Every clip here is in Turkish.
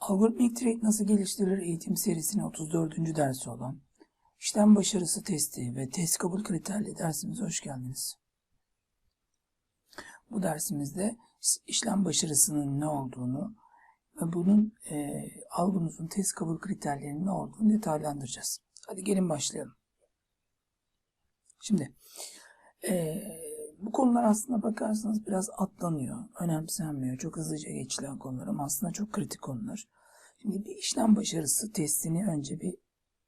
Algoritmik Trade nasıl geliştirilir eğitim serisinin 34. dersi olan işlem başarısı testi ve test kabul kriterli dersimize hoş geldiniz. Bu dersimizde işlem başarısının ne olduğunu ve bunun e, algımızın test kabul kriterlerinin ne olduğunu detaylandıracağız. Hadi gelin başlayalım. Şimdi e, bu konular aslında bakarsanız biraz atlanıyor, önemsenmiyor. Çok hızlıca geçilen konular ama aslında çok kritik konular. Şimdi bir işlem başarısı testini önce bir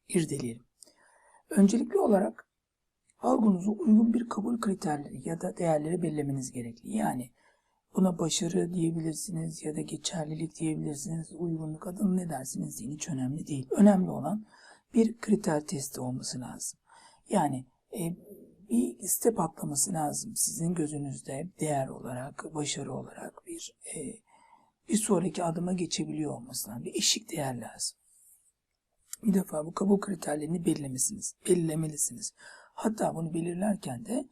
irdeleyelim. Öncelikli olarak algınıza uygun bir kabul kriterleri ya da değerleri belirlemeniz gerekli. Yani buna başarı diyebilirsiniz ya da geçerlilik diyebilirsiniz, uygunluk adını ne dersiniz deyin hiç önemli değil. Önemli olan bir kriter testi olması lazım. Yani e, bir step atlaması lazım sizin gözünüzde değer olarak, başarı olarak bir e, bir sonraki adıma geçebiliyor olması lazım. Bir eşik değer lazım. Bir defa bu kabul kriterlerini belirlemesiniz, belirlemelisiniz. Hatta bunu belirlerken de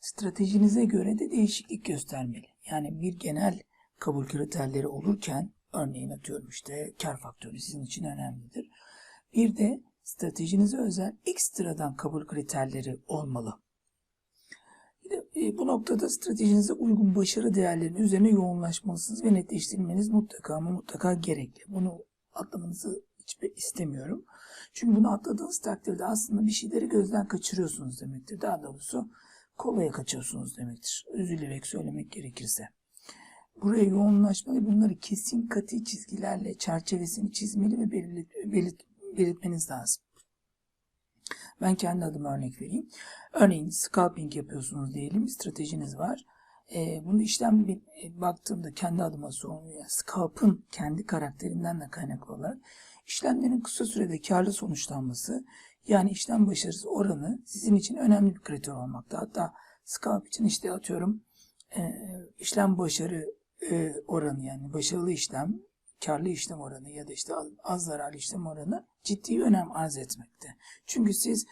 stratejinize göre de değişiklik göstermeli. Yani bir genel kabul kriterleri olurken örneğin atıyorum işte kar faktörü sizin için önemlidir. Bir de stratejinize özel ekstradan kabul kriterleri olmalı. E, bu noktada stratejinize uygun başarı değerlerinin üzerine yoğunlaşmalısınız ve netleştirmeniz mutlaka ama mutlaka gerekli. Bunu atlamanızı hiç istemiyorum. Çünkü bunu atladığınız takdirde aslında bir şeyleri gözden kaçırıyorsunuz demektir. Daha doğrusu kolaya kaçıyorsunuz demektir. Üzülerek söylemek gerekirse. Buraya yoğunlaşmalı bunları kesin katı çizgilerle çerçevesini çizmeli ve belirt, belirt, belirtmeniz lazım. Ben kendi adıma örnek vereyim. Örneğin scalping yapıyorsunuz diyelim. Stratejiniz var. E, bunu işlem bir, e, baktığımda kendi adıma sorumlu. scalp'ın kendi karakterinden de kaynaklı olarak işlemlerin kısa sürede karlı sonuçlanması yani işlem başarısı oranı sizin için önemli bir kriter olmakta. Hatta scalp için işte atıyorum e, işlem başarı e, oranı yani başarılı işlem karlı işlem oranı ya da işte az zararlı işlem oranı ciddi önem arz etmekte. Çünkü siz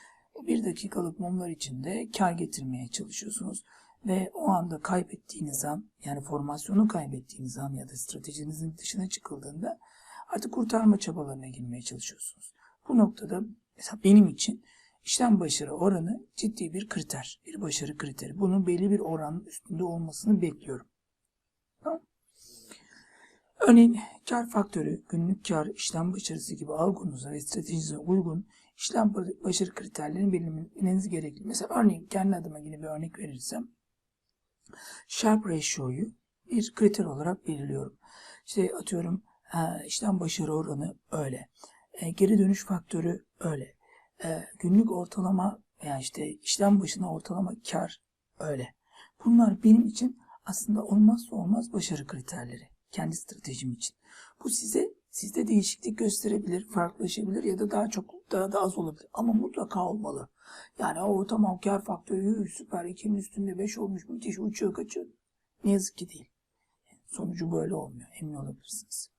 bir dakikalık mumlar içinde kar getirmeye çalışıyorsunuz ve o anda kaybettiğiniz an yani formasyonu kaybettiğiniz an ya da stratejinizin dışına çıkıldığında artık kurtarma çabalarına girmeye çalışıyorsunuz. Bu noktada mesela benim için işlem başarı oranı ciddi bir kriter, bir başarı kriteri. Bunun belli bir oranın üstünde olmasını bekliyorum. Örneğin kar faktörü, günlük kar, işlem başarısı gibi algınıza ve stratejinize uygun işlem başarı kriterlerini belirlemeniz gerekli. Mesela örneğin kendi adıma yine bir örnek verirsem Sharp Ratio'yu bir kriter olarak belirliyorum. İşte atıyorum işlem başarı oranı öyle. E, geri dönüş faktörü öyle. E, günlük ortalama yani işte işlem başına ortalama kar öyle. Bunlar benim için aslında olmazsa olmaz başarı kriterleri. Kendi stratejim için. Bu size sizde değişiklik gösterebilir, farklılaşabilir ya da daha çok daha da az olabilir. Ama mutlaka olmalı. Yani o tamam kar faktörü süper 2'nin üstünde 5 olmuş müthiş uçuyor kaçıyor. Ne yazık ki değil. Sonucu böyle olmuyor. Emin olabilirsiniz.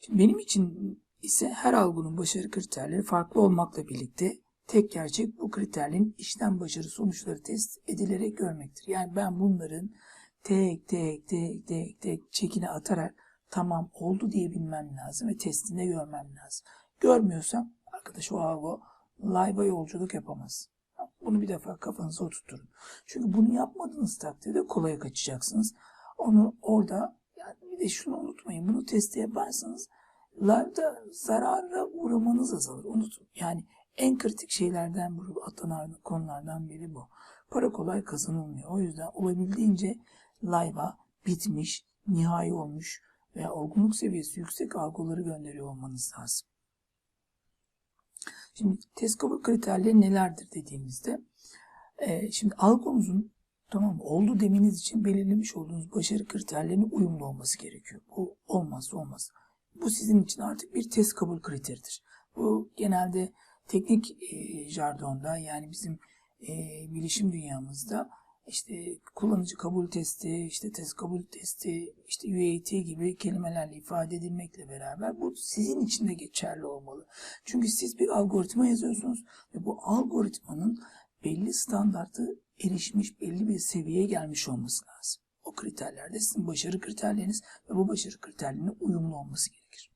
Şimdi benim için ise her algının başarı kriterleri farklı olmakla birlikte tek gerçek bu kriterlerin işlem başarı sonuçları test edilerek görmektir. Yani ben bunların tek tek tek tek tek çekine atarak tamam oldu diyebilmem lazım ve testinde görmem lazım. Görmüyorsam arkadaş o algı live'a yolculuk yapamaz. Bunu bir defa kafanıza oturtturun. Çünkü bunu yapmadığınız takdirde kolaya kaçacaksınız. Onu orada yani bir de şunu unutmayın. Bunu testi yaparsanız live'da zarara uğramanız azalır. Unutun. Yani en kritik şeylerden bu atlanan konulardan biri bu. Para kolay kazanılmıyor. O yüzden olabildiğince live'a bitmiş, nihai olmuş veya olgunluk seviyesi yüksek algıları gönderiyor olmanız lazım. Şimdi test kabul kriterleri nelerdir dediğimizde e, şimdi algonuzun tamam oldu demeniz için belirlemiş olduğunuz başarı kriterlerine uyumlu olması gerekiyor. Bu olmazsa olmaz. Bu sizin için artık bir test kabul kriteridir. Bu genelde teknik e, jardonda yani bizim e, bilişim dünyamızda işte kullanıcı kabul testi, işte test kabul testi, işte UAT gibi kelimelerle ifade edilmekle beraber bu sizin için de geçerli olmalı. Çünkü siz bir algoritma yazıyorsunuz ve bu algoritmanın belli standartı erişmiş, belli bir seviyeye gelmiş olması lazım. O kriterlerde sizin başarı kriterleriniz ve bu başarı kriterlerine uyumlu olması gerekir.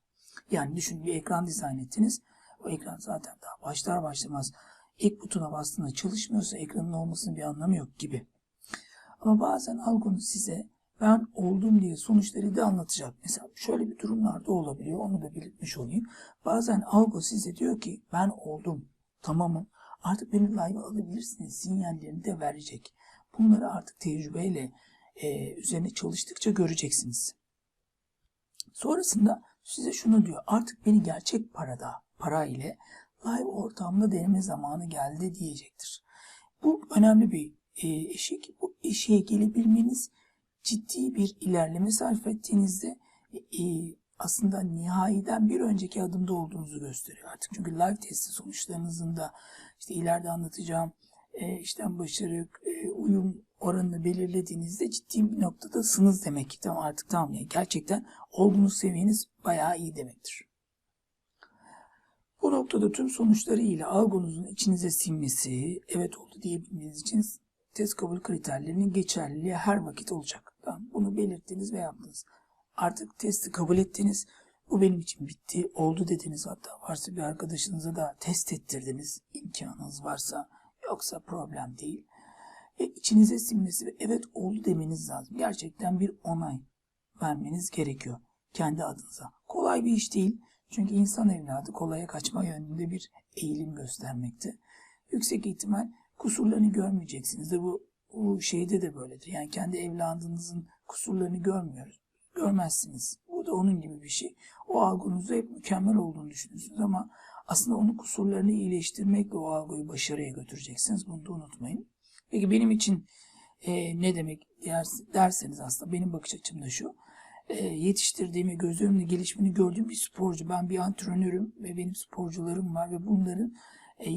Yani düşünün bir ekran dizayn ettiniz. O ekran zaten daha başlar başlamaz ilk butona bastığında çalışmıyorsa ekranın olmasının bir anlamı yok gibi. Ama bazen algonuz size ben oldum diye sonuçları da anlatacak. Mesela şöyle bir durumlarda olabiliyor. Onu da belirtmiş olayım. Bazen algo size diyor ki ben oldum. Tamamım. Artık beni live alabilirsiniz. Sinyallerini de verecek. Bunları artık tecrübeyle e, üzerine çalıştıkça göreceksiniz. Sonrasında size şunu diyor. Artık beni gerçek parada, para ile live ortamda deneme zamanı geldi diyecektir. Bu önemli bir e, eşik. Bu eşiğe gelebilmeniz ciddi bir ilerleme sarf ettiğinizde e, aslında nihayiden bir önceki adımda olduğunuzu gösteriyor artık. Çünkü live testi sonuçlarınızın da işte ileride anlatacağım e, işlem başarı, e, uyum oranını belirlediğinizde ciddi bir noktadasınız demek ki. Tamam artık tamam yani gerçekten olduğunuz seviyeniz bayağı iyi demektir. Bu noktada tüm sonuçlarıyla algonuzun içinize sinmesi, evet oldu diyebilmeniz için test kabul kriterlerinin geçerliliği her vakit olacak. Tamam, bunu belirttiniz ve yaptınız. Artık testi kabul ettiniz. Bu benim için bitti, oldu dediniz. Hatta varsa bir arkadaşınıza da test ettirdiniz. imkanınız varsa. Yoksa problem değil. Ve içinize sinmesi ve evet oldu demeniz lazım. Gerçekten bir onay vermeniz gerekiyor kendi adınıza. Kolay bir iş değil. Çünkü insan evladı kolaya kaçma yönünde bir eğilim göstermekte. Yüksek ihtimal kusurlarını görmeyeceksiniz de bu, bu şeyde de böyledir. Yani kendi evladınızın kusurlarını görmüyoruz. Görmezsiniz. Bu da onun gibi bir şey. O algınızda hep mükemmel olduğunu düşünüyorsunuz ama aslında onun kusurlarını iyileştirmekle o algıyı başarıya götüreceksiniz. Bunu da unutmayın. Peki benim için e, ne demek derseniz aslında benim bakış açım da şu yetiştirdiğimi, göz önünde gelişimini gördüğüm bir sporcu. Ben bir antrenörüm ve benim sporcularım var ve bunların e,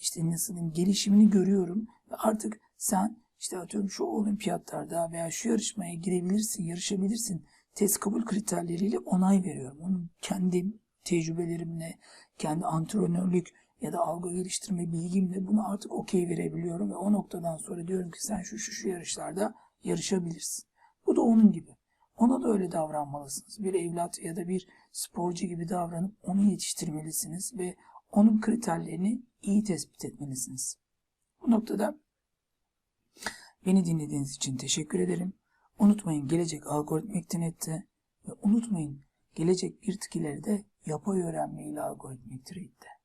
işte nasıl diyeyim gelişimini görüyorum. Ve artık sen işte atıyorum şu olimpiyatlarda veya şu yarışmaya girebilirsin, yarışabilirsin. Test kabul kriterleriyle onay veriyorum. Onun kendi tecrübelerimle, kendi antrenörlük ya da algı geliştirme bilgimle bunu artık okey verebiliyorum ve o noktadan sonra diyorum ki sen şu şu şu yarışlarda yarışabilirsin. Bu da onun gibi. Ona da öyle davranmalısınız. Bir evlat ya da bir sporcu gibi davranıp onu yetiştirmelisiniz ve onun kriterlerini iyi tespit etmelisiniz. Bu noktada beni dinlediğiniz için teşekkür ederim. Unutmayın gelecek algoritmik.net'te ve unutmayın gelecek bir tık ileride yapay öğrenme ile algoritmik trade'de.